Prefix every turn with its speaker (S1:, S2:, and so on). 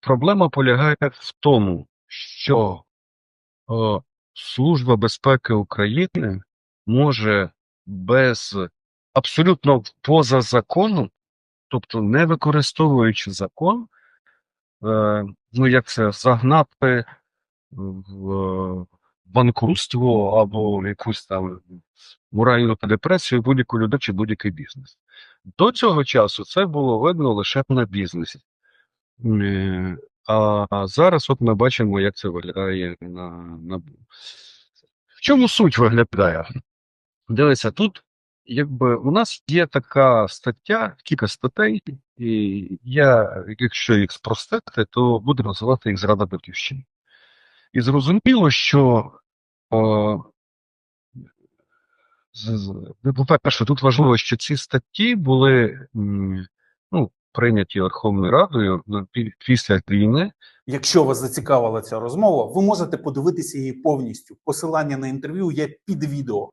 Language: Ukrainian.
S1: проблема полягає в тому, що о, Служба безпеки України може без абсолютно поза законом, тобто не використовуючи закон, е, ну як це, загнати в е, банкрутство або якусь там моральну депресію будь-яку людину чи будь-який бізнес. До цього часу це було видно лише на бізнесі. А зараз от ми бачимо, як це виглядає на, на... В чому суть виглядає? Дивися, тут якби у нас є така стаття, кілька статей, і я, якщо їх спростити, то буду називати їх зрада батьківщини. І зрозуміло, що ну, по-перше, тут важливо, що ці статті були ну, прийняті Верховною Радою ну, після війни.
S2: Якщо вас зацікавила ця розмова, ви можете подивитися її повністю. Посилання на інтерв'ю є під відео.